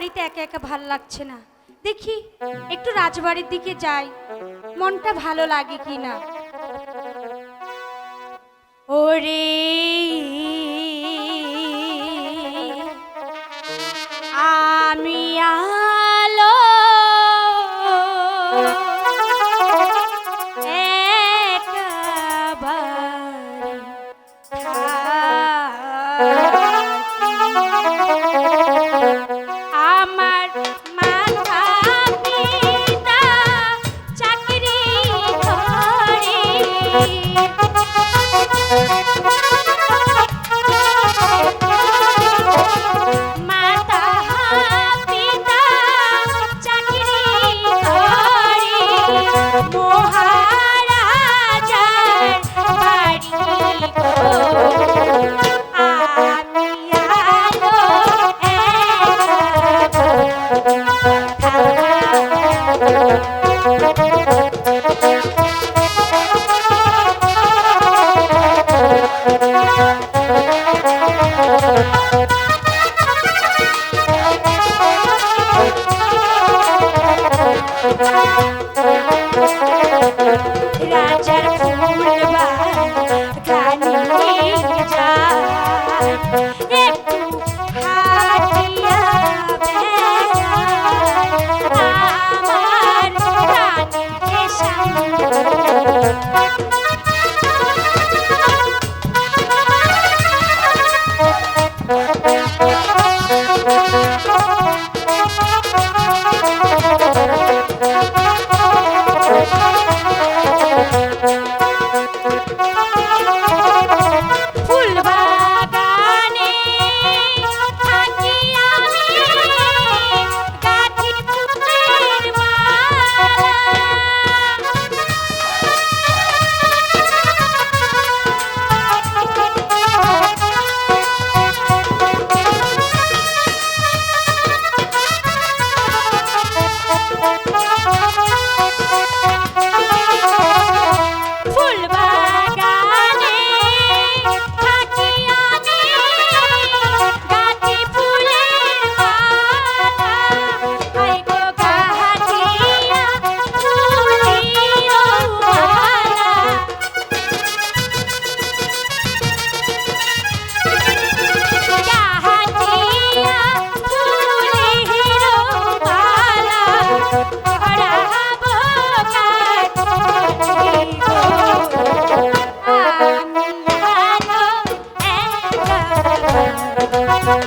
বাড়িতে একা একা ভালো লাগছে না। দেখি, একটু রাজবাড়ির দিকে যাই। মনটা ভালো লাগে কি না ওরে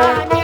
আমি